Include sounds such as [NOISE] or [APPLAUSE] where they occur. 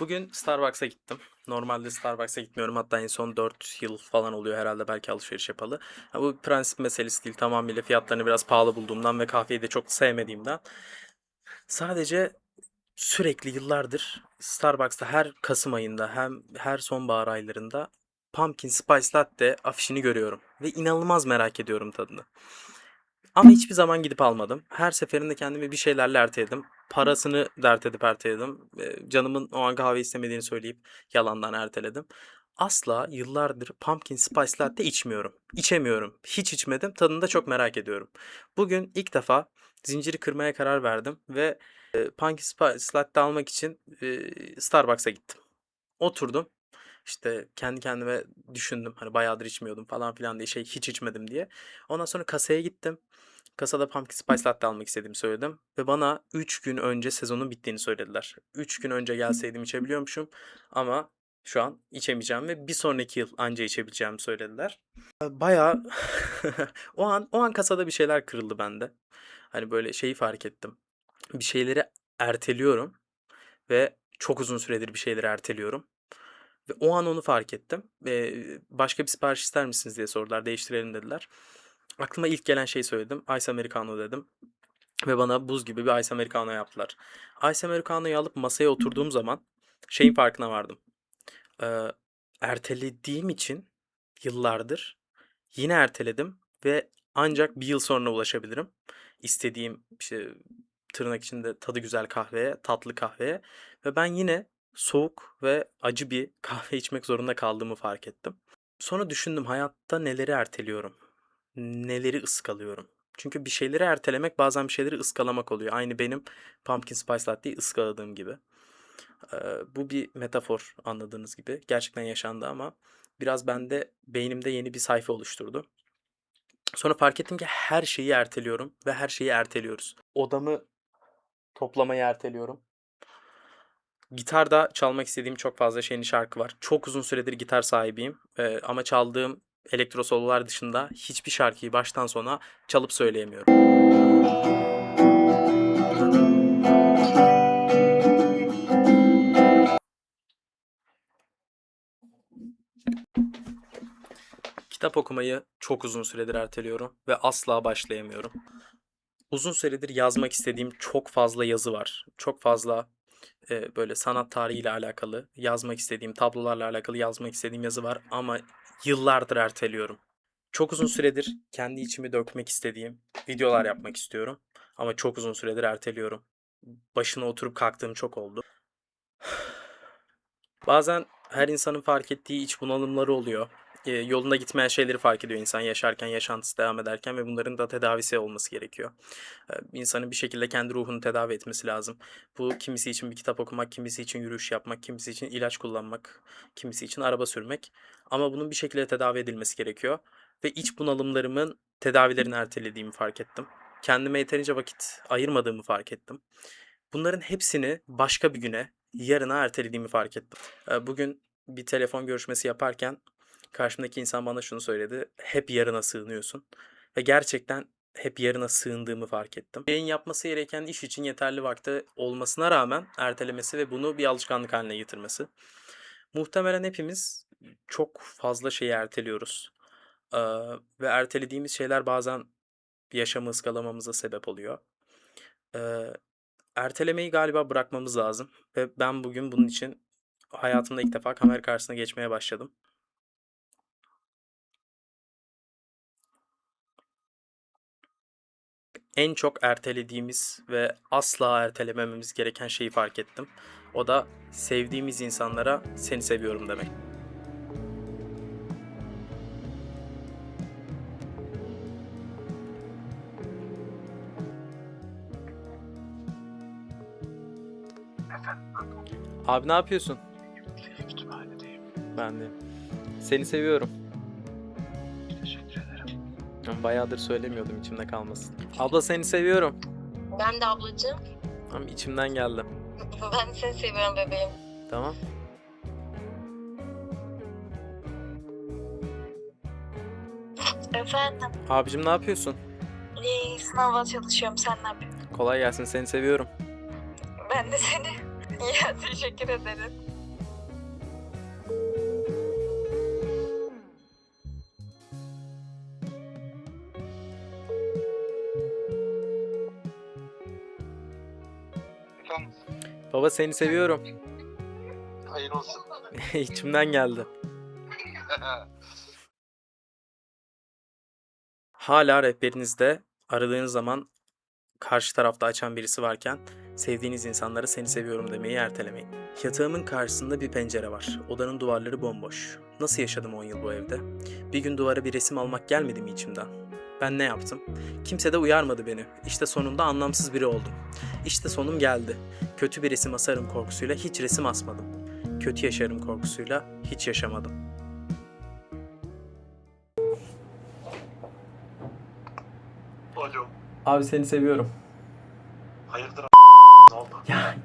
Bugün Starbucks'a gittim. Normalde Starbucks'a gitmiyorum. Hatta en son 4 yıl falan oluyor herhalde belki alışveriş yapalı. Ha, bu prensip meselesi değil. Tamamıyla fiyatlarını biraz pahalı bulduğumdan ve kahveyi de çok sevmediğimden. Sadece sürekli yıllardır Starbucks'ta her Kasım ayında hem her sonbahar aylarında Pumpkin Spice Latte afişini görüyorum. Ve inanılmaz merak ediyorum tadını. Ama hiçbir zaman gidip almadım. Her seferinde kendimi bir şeylerle erteledim. Parasını dert edip erteledim. Canımın o an kahve istemediğini söyleyip yalandan erteledim. Asla yıllardır Pumpkin Spice Latte içmiyorum. İçemiyorum. Hiç içmedim. Tadını da çok merak ediyorum. Bugün ilk defa zinciri kırmaya karar verdim ve Pumpkin Spice Latte almak için Starbucks'a gittim. Oturdum. İşte kendi kendime düşündüm. Hani bayağıdır içmiyordum falan filan diye şey hiç içmedim diye. Ondan sonra kasaya gittim. Kasada Pumpkin Spice Latte almak istediğimi söyledim. Ve bana 3 gün önce sezonun bittiğini söylediler. 3 gün önce gelseydim içebiliyormuşum. Ama şu an içemeyeceğim ve bir sonraki yıl anca içebileceğimi söylediler. Bayağı [LAUGHS] o an o an kasada bir şeyler kırıldı bende. Hani böyle şeyi fark ettim. Bir şeyleri erteliyorum ve çok uzun süredir bir şeyleri erteliyorum. Ve o an onu fark ettim. Eee, başka bir sipariş ister misiniz diye sordular. Değiştirelim dediler. Aklıma ilk gelen şeyi söyledim. Ice Americano dedim. Ve bana buz gibi bir Ice Americano yaptılar. Ice Americano'yu alıp masaya oturduğum zaman şeyin farkına vardım. Eee, ertelediğim için yıllardır yine erteledim ve ancak bir yıl sonra ulaşabilirim. İstediğim işte tırnak içinde tadı güzel kahveye, tatlı kahveye ve ben yine soğuk ve acı bir [LAUGHS] kahve içmek zorunda kaldığımı fark ettim. Sonra düşündüm hayatta neleri erteliyorum? Neleri ıskalıyorum? Çünkü bir şeyleri ertelemek bazen bir şeyleri ıskalamak oluyor. Aynı benim Pumpkin Spice Latte'yi ıskaladığım gibi. Eee, bu bir metafor anladığınız gibi. Gerçekten yaşandı ama biraz bende beynimde yeni bir sayfa oluşturdu. Sonra fark ettim ki her şeyi erteliyorum ve her şeyi erteliyoruz. Odamı toplamayı erteliyorum. Gitarda çalmak istediğim çok fazla şeyin şarkı var. Çok uzun süredir gitar sahibiyim. Eee, ama çaldığım elektro sololar dışında hiçbir şarkıyı baştan sona çalıp söyleyemiyorum. Kitap okumayı çok uzun süredir erteliyorum ve asla başlayamıyorum. Uzun süredir yazmak istediğim çok fazla yazı var. Çok fazla eee, böyle sanat tarihiyle alakalı yazmak istediğim, tablolarla alakalı yazmak istediğim yazı var ama yıllardır erteliyorum. Çok uzun süredir kendi içimi dökmek istediğim videolar yapmak istiyorum ama çok uzun süredir erteliyorum. Başına oturup kalktığım çok oldu. [SIGHS] Bazen her insanın fark ettiği iç bunalımları oluyor. Eee, yolunda gitmeyen şeyleri fark ediyor insan yaşarken, yaşantısı devam ederken ve bunların da tedavisi olması gerekiyor. Eee, insanın bir şekilde kendi ruhunu tedavi etmesi lazım. Bu kimisi için bir kitap okumak, kimisi için yürüyüş yapmak, kimisi için ilaç kullanmak, kimisi için araba sürmek. Ama bunun bir şekilde tedavi edilmesi gerekiyor. Ve iç bunalımlarımın tedavilerini ertelediğimi fark ettim. Kendime yeterince vakit ayırmadığımı fark ettim. Bunların hepsini başka bir güne, yarına ertelediğimi fark ettim. Eee, bugün bir telefon görüşmesi yaparken karşımdaki insan bana şunu söyledi. Hep yarına sığınıyorsun. Ve gerçekten hep yarına sığındığımı fark ettim. Yayın yapması gereken iş için yeterli vakti olmasına rağmen ertelemesi ve bunu bir alışkanlık haline getirmesi. Muhtemelen hepimiz çok fazla şeyi erteliyoruz. Eee, ve ertelediğimiz şeyler bazen yaşamı ıskalamamıza sebep oluyor. Eee, ertelemeyi galiba bırakmamız lazım ve ben bugün bunun için hayatımda ilk defa kamera karşısına geçmeye başladım. En çok ertelediğimiz ve asla ertelemememiz gereken şeyi fark ettim. O da sevdiğimiz insanlara seni seviyorum demek. Abi ne yapıyorsun? Ben de. Seni seviyorum. Ama Bayağıdır söylemiyordum içimde kalmasın. Abla seni seviyorum. Ben de ablacığım. Ama içimden geldi. [LAUGHS] Ben seni seviyorum bebeğim. Tamam. Efendim, Abicim ne yapıyorsun? iyi sınava çalışıyorum. Sen ne yapıyorsun? Kolay gelsin seni seviyorum. Ben de seni. [LAUGHS] Ya teşekkür ederim. Baba seni seviyorum. hayır olsun. [LAUGHS] İçimden geldi. Hala rehberinizde aradığınız zaman karşı tarafta açan birisi varken sevdiğiniz insanlara seni seviyorum demeyi ertelemeyin. Yatağımın karşısında bir pencere var. Odanın duvarları bomboş. Nasıl yaşadım 10 yıl bu evde? Bir gün duvara bir resim almak gelmedi mi içimden? ben ne yaptım? Kimse de uyarmadı beni. İşte sonunda anlamsız biri oldum. İşte sonum geldi. Kötü bir resim asarım korkusuyla hiç resim asmadım. Kötü yaşarım korkusuyla hiç yaşamadım. Alo. Abi seni seviyorum. Hayırdır a- ne oldu? Ya